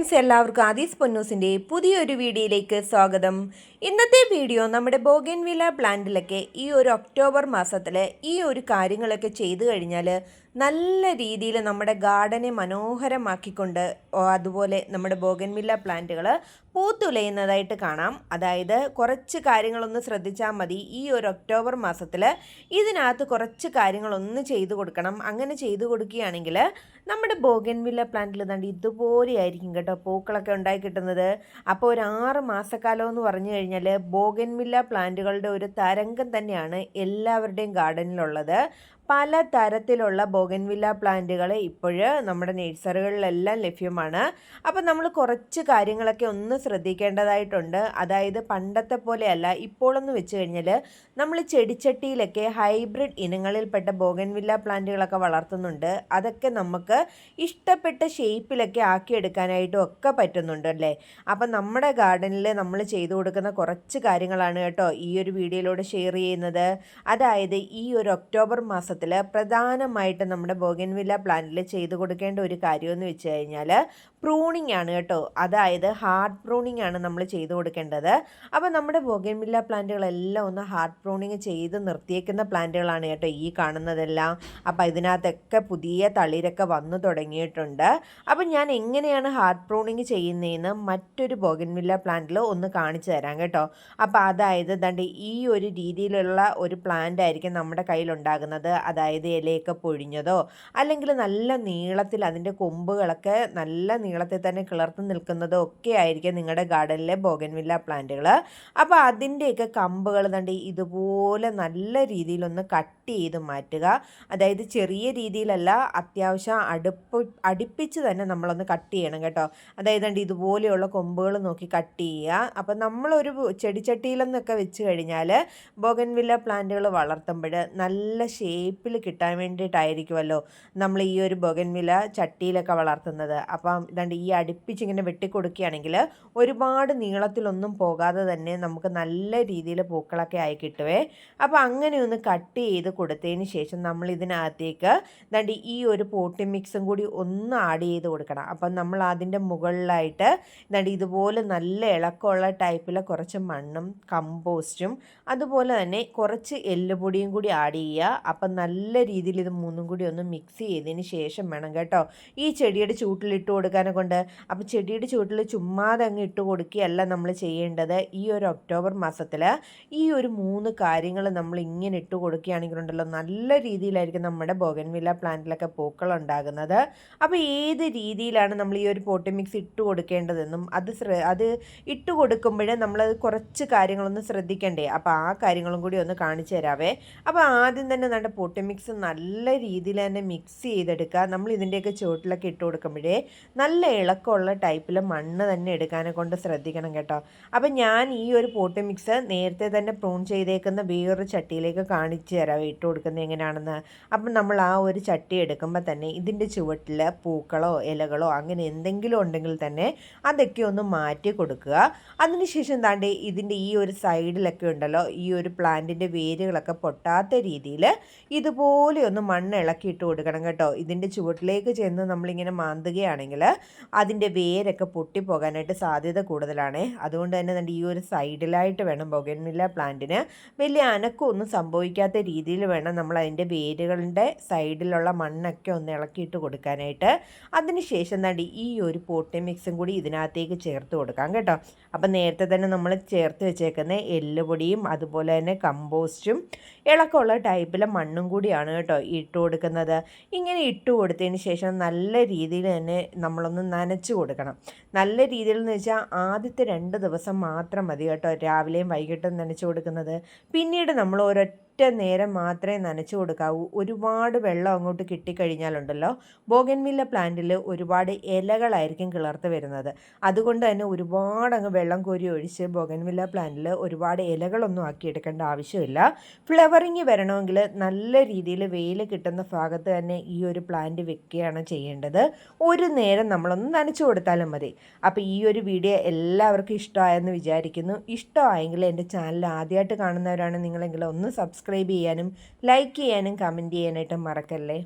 Friends എല്ലാവർക്കും ആദീസ് പൊന്നൂസിന്റെ പുതിയൊരു വീഡിയോയിലേക്ക് സ്വാഗതം. ഇന്നത്തെ വീഡിയോ നമ്മുടെ ബോഗൻവില പ്ലാന്റിലൊക്കെ ഈ ഒരു ഒക്ടോബർ മാസത്തിൽ ഈ ഒരു കാര്യങ്ങളൊക്കെ ചെയ്തു കഴിഞ്ഞാൽ നല്ല രീതിയിൽ നമ്മുടെ ഗാർഡനെ മനോഹരമാക്കിക്കൊണ്ട് അതുപോലെ നമ്മുടെ ബോഗൻവില്ല പ്ലാന്റുകൾ പൂത്തുലയുന്നതായിട്ട് കാണാം. അതായത് കുറച്ച് കാര്യങ്ങളൊന്ന് ശ്രദ്ധിച്ചാൽ മതി. ഈ ഒരു ഒക്ടോബർ മാസത്തിൽ ഇതിനകത്ത് കുറച്ച് കാര്യങ്ങളൊന്ന് ചെയ്തു കൊടുക്കണം. അങ്ങനെ ചെയ്തു കൊടുക്കുകയാണെങ്കിൽ നമ്മുടെ ബോഗൻവില്ല പ്ലാന്റിൽ തണ്ട് ഇതുപോലെ ആയിരിക്കും കേട്ടോ പൂക്കളൊക്കെ ഉണ്ടായി കിട്ടുന്നത്. അപ്പോൾ ഒരു ആറ് മാസക്കാലം എന്ന് പറഞ്ഞു കഴിഞ്ഞാൽ ബോഗൻവില്ല പ്ലാന്റുകളുടെ ഒരു തരംഗം തന്നെയാണ് എല്ലാവരുടെയും ഗാർഡനിലുള്ളത്. പല തരത്തിലുള്ള ബോഗൻവില്ല പ്ലാന്റുകൾ ഇപ്പോൾ നമ്മുടെ നഴ്സറികളിലെല്ലാം ലഭ്യമാണ്. അപ്പോൾ നമ്മൾ കുറച്ച് കാര്യങ്ങളൊക്കെ ഒന്ന് ശ്രദ്ധിക്കേണ്ടതായിട്ടുണ്ട്. അതായത് പണ്ടത്തെ പോലെയല്ല ഇപ്പോഴൊന്ന് വെച്ച് കഴിഞ്ഞാൽ നമ്മൾ ചെടിച്ചട്ടിയിലൊക്കെ ഹൈബ്രിഡ് ഇനങ്ങളിൽപ്പെട്ട ബോഗൻവില്ല പ്ലാന്റുകളൊക്കെ വളർത്തുന്നുണ്ട്. അതൊക്കെ നമുക്ക് ഇഷ്ടപ്പെട്ട ഷേപ്പിലൊക്കെ ആക്കിയെടുക്കാനായിട്ടും ഒക്കെ പറ്റുന്നുണ്ട് അല്ലേ? അപ്പം നമ്മുടെ ഗാർഡനിൽ നമ്മൾ ചെയ്തു കൊടുക്കുന്ന കുറച്ച് കാര്യങ്ങളാണ് കേട്ടോ ഈ ഒരു വീഡിയോയിലൂടെ ഷെയർ ചെയ്യുന്നത്. അതായത് ഈ ഒരു ഒക്ടോബർ മാസത്തിൽ പ്രധാനമായിട്ട് നമ്മുടെ ബോഗൻവില്ല പ്ലാന്റിൽ ചെയ്തു കൊടുക്കേണ്ട ഒരു കാര്യമെന്ന് വെച്ച് കഴിഞ്ഞാൽ പ്രൂണിംഗ് ആണ് കേട്ടോ. അതായത് ഹാർഡ് പ്രൂണിംഗ് ആണ് നമ്മൾ ചെയ്തു കൊടുക്കേണ്ടത്. അപ്പോൾ നമ്മുടെ ബോഗൻവില്ല പ്ലാന്റുകളെല്ലാം ഒന്ന് ഹാർഡ് പ്രൂണിങ് ചെയ്ത് നിർത്തിയേക്കുന്ന പ്ലാന്റുകളാണ് കേട്ടോ ഈ കാണുന്നതെല്ലാം. അപ്പോൾ ഇതിനകത്തൊക്കെ പുതിയ തളിരൊക്കെ വന്നു തുടങ്ങിയിട്ടുണ്ട്. അപ്പോൾ ഞാൻ എങ്ങനെയാണ് ഹാർഡ് പ്രൂണിങ് ചെയ്യുന്നതെന്ന് മറ്റൊരു ബോഗൻവില്ല പ്ലാന്റിൽ ഒന്ന് കാണിച്ചു തരാം കേട്ടോ. അപ്പോൾ അതായത് ദണ്ട് ഈ ഒരു രീതിയിലുള്ള ഒരു പ്ലാന്റ് ആയിരിക്കും നമ്മുടെ കയ്യിലുണ്ടാകുന്നത്. അതായത് ഇലയൊക്കെ പൊഴിഞ്ഞതോ അല്ലെങ്കിൽ നല്ല നീളത്തിൽ അതിന്റെ കൊമ്പുകളൊക്കെ നല്ല നീളത്തിൽ തന്നെ കിളർത്ത് നിൽക്കുന്നതോ ഒക്കെ ആയിരിക്കും നിങ്ങളുടെ ഗാർഡനിലെ ബോഗൻവില്ല പ്ലാന്റുകൾ. അപ്പോൾ അതിന്റെയൊക്കെ കമ്പുകൾ തണ്ടി ഇതുപോലെ നല്ല രീതിയിലൊന്ന് കട്ട് ചെയ്ത് മാറ്റുക. അതായത് ചെറിയ രീതിയിലല്ല അത്യാവശ്യം അടുപ്പ് അടുപ്പിച്ച് തന്നെ നമ്മളൊന്ന് കട്ട് ചെയ്യണം കേട്ടോ. അതായത് കണ്ട് ഇതുപോലെയുള്ള കൊമ്പുകൾ നോക്കി കട്ട് ചെയ്യുക. അപ്പം നമ്മളൊരു ചെടിച്ചട്ടിയിലെന്നൊക്കെ വെച്ച് കഴിഞ്ഞാൽ ബോഗൻവില്ല പ്ലാന്റുകൾ വളർത്തുമ്പോൾ നല്ല ഷേപ്പിൽ കിട്ടാൻ വേണ്ടിയിട്ടായിരിക്കുമല്ലോ നമ്മൾ ഈ ഒരു ബൊഗൻവില ചട്ടിയിലൊക്കെ വളർത്തുന്നത്. അപ്പം ഇതാണ്ട് ഈ അടുപ്പിച്ചിങ്ങനെ വെട്ടിക്കൊടുക്കുകയാണെങ്കിൽ ഒരുപാട് നീളത്തിലൊന്നും പോകാതെ തന്നെ നമുക്ക് നല്ല രീതിയിൽ പൂക്കളൊക്കെ ആയി കിട്ടുവേ. അപ്പോൾ അങ്ങനെ ഒന്ന് കട്ട് ചെയ്ത് കൊടുത്തതിന് ശേഷം നമ്മൾ ഇതിനകത്തേക്ക് ഇതാണ്ട് ഈ ഒരു പോട്ടി മിക്സും കൂടി ഒന്ന് ആഡ് ചെയ്ത് കൊടുക്കണം. അപ്പം നമ്മൾ അതിന്റെ മുകളിലായിട്ട് ഇതാണ്ട് ഇതുപോലെ നല്ല ഇളക്കമുള്ള ടൈപ്പിൽ കുറച്ച് മണ്ണും കമ്പോസ്റ്റും അതുപോലെ തന്നെ കുറച്ച് എല്ലുപൊടിയും കൂടി ആഡ് ചെയ്യുക. അപ്പം നല്ല രീതിയിൽ ഇത് മൂന്നും കൂടി ഒന്ന് മിക്സ് ചെയ്തതിന് ശേഷം വേണം കേട്ടോ. ഈ ചെടിയുടെ ചൂട്ടിൽ ഇട്ട് കൊടുക്കാനെ കൊണ്ട്. അപ്പോൾ ചെടിയുടെ ചൂട്ടിൽ ചുമ്മാതെ അങ്ങ് ഇട്ട് കൊടുക്കുകയല്ല നമ്മൾ ചെയ്യേണ്ടത്. ഈ ഒരു ഒക്ടോബർ മാസത്തിൽ ഈ ഒരു മൂന്ന് കാര്യങ്ങൾ നമ്മൾ ഇങ്ങനെ ഇട്ട് കൊടുക്കുകയാണെങ്കിലുണ്ടല്ലോ നല്ല രീതിയിലായിരിക്കും നമ്മുടെ ബോഗൻവില്ല പ്ലാന്റിലൊക്കെ പൂക്കൾ ഉണ്ടാകുന്നത്. അപ്പോൾ ഏത് രീതിയിലാണ് നമ്മൾ ഈ ഒരു പോട്ടി മിക്സ് ഇട്ട് കൊടുക്കേണ്ടതെന്നും അത് അത് ഇട്ട് കൊടുക്കുമ്പോഴേ നമ്മൾ കുറച്ച് കാര്യങ്ങളൊന്ന് ശ്രദ്ധിക്കണ്ടേ. അപ്പോൾ ആ കാര്യങ്ങളും കൂടി ഒന്ന് കാണിച്ചു തരാവേ. അപ്പോൾ ആദ്യം തന്നെ നമ്മുടെ പോട്ടി മിക്സ് നല്ല രീതിയിൽ തന്നെ മിക്സ് ചെയ്തെടുക്കുക. നമ്മൾ ഇതിന്റെയൊക്കെ ചുവട്ടിലൊക്കെ ഇട്ട് കൊടുക്കുമ്പോഴേ നല്ല ഇളക്കമുള്ള ടൈപ്പിൽ മണ്ണ് തന്നെ എടുക്കാനെ കൊണ്ട് ശ്രദ്ധിക്കണം കേട്ടോ. അപ്പം ഞാൻ ഈ ഒരു പോട്ട് മിക്സ് നേരത്തെ തന്നെ പ്രൂൺ ചെയ്തേക്കുന്ന വേറൊരു ചട്ടിയിലേക്ക് കാണിച്ചു തരാം. ഇട്ട് കൊടുക്കുന്നത് എങ്ങനെയാണെന്ന്. അപ്പം നമ്മൾ ആ ഒരു ചട്ടി എടുക്കുമ്പോൾ തന്നെ ഇതിന്റെ ചുവട്ടിൽ പൂക്കളോ ഇലകളോ അങ്ങനെ എന്തെങ്കിലും ഉണ്ടെങ്കിൽ തന്നെ അതൊക്കെ ഒന്ന് മാറ്റി കൊടുക്കുക. അതിനുശേഷം താണ്ട് ഇതിന്റെ ഈ ഒരു സൈഡിലൊക്കെ ഉണ്ടല്ലോ ഈ ഒരു പ്ലാന്റിന്റെ വേരുകളൊക്കെ പൊട്ടാത്ത രീതിയിൽ ഇതുപോലെ ഒന്ന് മണ്ണ് ഇളക്കിയിട്ട് കൊടുക്കണം കേട്ടോ. ഇതിന്റെ ചുവട്ടിലേക്ക് ചെന്ന് നമ്മളിങ്ങനെ മാന്തുകയാണെങ്കിൽ അതിന്റെ വേരൊക്കെ പൊട്ടിപ്പോകാനായിട്ട് സാധ്യത കൂടുതലാണ്. അതുകൊണ്ട് തന്നെ നമ്മുടെ ഈ ഒരു സൈഡിലായിട്ട് വേണം ബൊഗൻവില്ല പ്ലാന്റിന്. വലിയ അനക്കമൊന്നും സംഭവിക്കാത്ത രീതിയിൽ വേണം നമ്മൾ അതിന്റെ വേരുകളുടെ സൈഡിലുള്ള മണ്ണൊക്കെ ഒന്ന് ഇളക്കിയിട്ട് കൊടുക്കാനായിട്ട്. അതിനുശേഷം തന്നെ ഈ ഒരു പോട്ടി മിക്സും കൂടി ഇതിനകത്തേക്ക് ചേർത്ത് കൊടുക്കാം കേട്ടോ. അപ്പം നേരത്തെ തന്നെ നമ്മൾ ചേർത്ത് വെച്ചേക്കുന്ന എല്ലുപൊടിയും അതുപോലെ തന്നെ കമ്പോസ്റ്റും ഇളക്കമുള്ള ടൈപ്പിലെ മണ്ണും കൂടിയാണ് കേട്ടോ ഇട്ട് കൊടുക്കുന്നത്. ഇങ്ങനെ ഇട്ട് കൊടുത്തതിന് ശേഷം നല്ല രീതിയിൽ തന്നെ നമ്മളൊന്ന് നനച്ച് കൊടുക്കണം. നല്ല രീതിയിൽ എന്ന് വെച്ചാൽ ആദ്യത്തെ രണ്ട് ദിവസം മാത്രം മതി കേട്ടോ രാവിലെയും വൈകിട്ടും നനച്ച് കൊടുക്കുന്നത്. പിന്നീട് നമ്മൾ ഒരൊറ്റ നേരം മാത്രമേ നനച്ചു കൊടുക്കാവൂ. ഒരുപാട് വെള്ളം അങ്ങോട്ട് കിട്ടിക്കഴിഞ്ഞാലുണ്ടല്ലോ ബോഗൻവില്ല പ്ലാന്റിൽ ഒരുപാട് ഇലകളായിരിക്കും കിളർത്ത് വരുന്നത്. അതുകൊണ്ട് തന്നെ ഒരുപാട് അങ്ങ് വെള്ളം കോരി ഒഴിച്ച് ബോഗൻവില്ല പ്ലാന്റിൽ ഒരുപാട് ഇലകളൊന്നും ആക്കിയെടുക്കേണ്ട ആവശ്യമില്ല. ഫ്ലവറിങ് വരണമെങ്കിൽ നല്ല രീതിയിൽ വെയിൽ കിട്ടുന്ന ഭാഗത്ത് തന്നെ ഈ ഒരു പ്ലാന്റ് വെക്കുകയാണ് ചെയ്യേണ്ടത്. ഒരു നേരം നമ്മളൊന്ന് നനച്ചു കൊടുത്താലും മതി. അപ്പോൾ ഈ ഒരു വീഡിയോ എല്ലാവർക്കും ഇഷ്ടമായെന്ന് വിചാരിക്കുന്നു. ഇഷ്ടമായെങ്കിൽ എന്റെ ചാനൽ ആദ്യമായിട്ട് കാണുന്നവരാണ് നിങ്ങളെങ്കിൽ ഒന്ന് സബ്സ്ക്രൈബ് ചെയ്യാനും ലൈക്ക് ചെയ്യാനും കമന്റ് ചെയ്യാനായിട്ടും മറക്കല്ലേ?